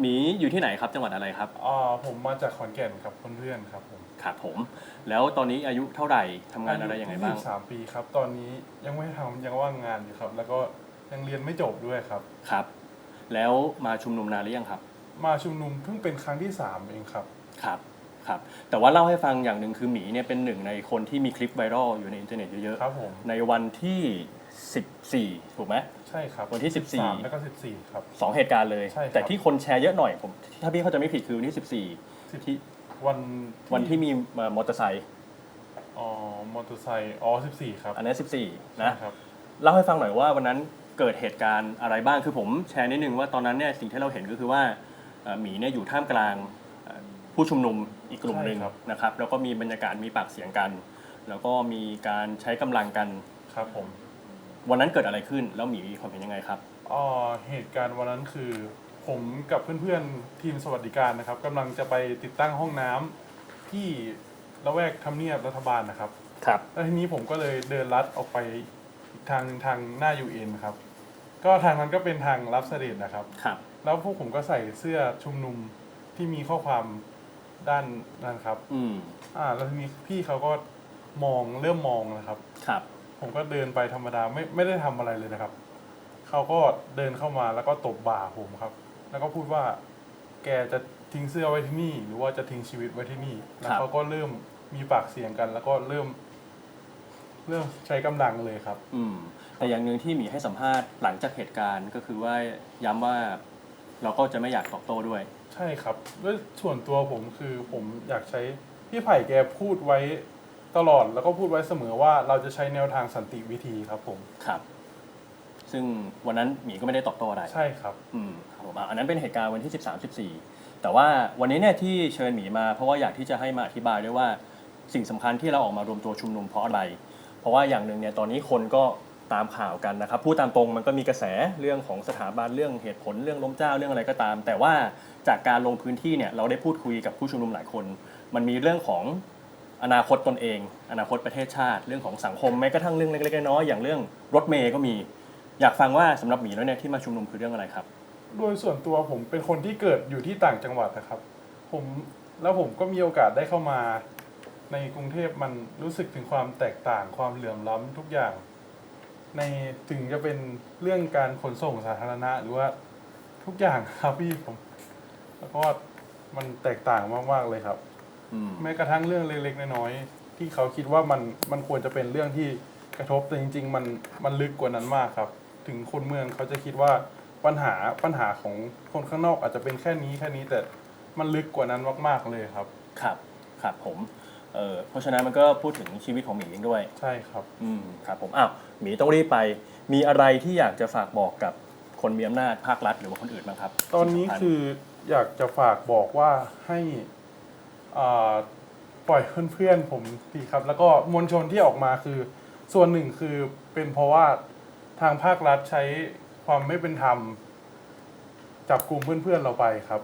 หมีอยู่ที่ไหนครับจังหวัดอะไรครับอ่าผมมาจากขอนแก่นครับเพื่อนๆครับผมครับผม แล้วตอนนี้อายุเท่าไหร่ทำงานอะไรยังไงบ้าง สามปีครับ ตอนนี้ยังไม่ทำยังว่างงานอยู่ครับ แล้วก็ยังเรียนไม่จบด้วยครับ ครับ แล้วมาชุมนุมนานหรือยังครับ มาชุมนุมเพิ่งเป็นครั้งที่สามเองครับ ครับ ครับ แต่ว่าเล่าให้ฟังอย่างหนึ่งคือหมีเนี่ยเป็นหนึ่งในคนที่มีคลิปไวรัลอยู่ในอินเทอร์เน็ตเยอะครับผม ๆ ในวันที่ 14 ถูกไหม ใช่ครับวันที่14 13แล้วก็สิบสี่ครับ สองเหตุการณ์เลย ใช่ครับ แต่ที่คนแชร์เยอะหน่อยผมถ้าพี่เข้าใจไม่ผิดคือวันที่ 14 ที่วันวันที่มีเอ่อมอเตอร์ไซค์อ๋อมอเตอร์ไซค์อ๋อสิบสี่ครับอันนั้น14 นะ ใช่ครับเล่าให้ฟังหน่อยว่าวันนั้นเกิดเหตุการณ์อะไรบ้างคือผมแชร์นิดนึงว่าตอนนั้นเนี่ยสิ่งที่เราเห็นก็คือว่าเอ่อหมีเนี่ยอยู่ท่ามกลางเอ่อผู้ชุมนุมอีกกลุ่มหนึ่งใช่ครับนะครับแล้วก็มีบรรยากาศมีปากเสียงกัน แล้วก็มีการใช้กำลังกัน ครับผม วันนั้นเกิดอะไรขึ้น แล้วหมีมีความเห็นยังไงครับ อ๋อเหตุการณ์วันนั้นคือ ผมกับเพื่อนๆทีมสวัสดิการนะครับกำลังจะไปติดตั้งห้องน้ำที่ละแวกทำเนียบรัฐบาลนะครับ ครับ แล้วทีนี้ผมก็เลยเดินลัดออกไปอีกทางหนึ่งทางหน้า UN ครับ ก็ทางนั้นก็เป็นทางรับเสด็จนะครับ ครับ แล้วพวกผมก็ใส่เสื้อชุมนุมที่มีข้อความด้านนั้นครับ อืม อ่า แล้วทีนี้พี่เขาก็มองเริ่มมองนะครับ ครับ ผมก็เดินไปธรรมดาไม่ไม่ได้ทำอะไรเลยนะครับ เขาก็เดินเข้ามาแล้วก็ตบบ่าผมครับ แล้วก็พูดว่าแกจะทิ้งเสื้อไว้ที่นี่ หรือว่าจะทิ้งชีวิตไว้ที่นี่แล้วเขาก็เริ่มมีปากเสียงกัน แล้วก็เริ่ม เริ่มใช้กำลังเลยครับ อืม แต่อย่างหนึ่งที่หมีให้สัมภาษณ์หลังจากเหตุการณ์ก็คือว่าย้ำว่าเราก็จะไม่อยากตอบโต้ด้วย ใช่ครับด้วยส่วนตัวผมคือผมอยากใช้พี่ไผ่แกพูดไว้ ตลอดแล้วก็พูดไว้เสมอว่าเราจะใช้แนวทางสันติวิธีครับผม ครับ ซึ่งวันนั้นหมีก็ไม่ได้ตอบโต้อะไรใช่ครับ อืมครับผมอะอันนั้นเป็นเหตุการณ์วันที่ 13 14 แต่ว่าวันนี้เนี่ยที่เชิญหมีมา เพราะว่าอยากที่จะให้มาอธิบายด้วยว่าสิ่งสำคัญที่เราออกมารวมตัวชุมนุมเพราะอะไร เพราะว่าอย่างหนึ่งเนี่ยตอนนี้คนก็ตามข่าวกันนะครับพูดตามตรงมันก็มีกระแสเรื่องของสถาบันเรื่องเหตุผลเรื่องล้มเจ้าเรื่องอะไรก็ตาม แต่ว่าจากการลงพื้นที่เนี่ยเราได้พูดคุยกับผู้ชุมนุมหลายคน มันมีเรื่องของ อนาคตตนเอง อนาคตประเทศชาติ เรื่องของสังคมแม้กระทั่งเรื่องเล็กๆน้อยๆอย่างเรื่องรถเมย์ก็มี อยากฟังว่าสำหรับหมีแล้วเนี่ยที่มาชุมนุมคือเรื่องอะไรครับ โดยส่วนตัวผมเป็นคนที่เกิดอยู่ที่ต่างจังหวัดนะครับ ผมแล้วผมก็มีโอกาสได้เข้ามา ในกรุงเทพมันรู้สึกถึงความแตกต่างความเหลื่อมล้ำทุกอย่าง ในถึงจะเป็นเรื่องการขนส่งสาธารณะหรือว่าทุกอย่างครับพี่ผม แล้วก็มันแตกต่างมากๆเลยครับ อืม แม้กระทั่งเรื่องเล็กๆน้อยๆที่เขาคิดว่ามันมันควรจะเป็นเรื่องที่กระทบแต่จริง ๆ มันมันลึกกว่านั้นมากครับ ถึงคนเมืองเขาจะคิดว่าปัญหาปัญหาของคนข้างนอกอาจจะเป็นแค่นี้แค่นี้แต่มันลึกกว่านั้นมาก ๆเลยครับ ครับ ครับผมเอ่อเพราะฉะนั้นมันก็พูดถึงชีวิตของหมีเองด้วย ใช่ครับ อืมครับผมอ้าวหมีต้องรีบไป มีอะไรที่อยากจะฝากบอกกับคนมีอำนาจภาครัฐหรือว่าคนอื่นบ้างครับตอนนี้คืออยากจะฝากบอกว่าให้อ่า ปล่อยเพื่อนๆผมทีครับ แล้วก็มวลชนที่ออกมาคือ ส่วนหนึ่งคือเป็นเพราะว่าทางภาครัฐใช้ความไม่เป็นธรรมจับกลุ่มเพื่อนๆเราไปครับ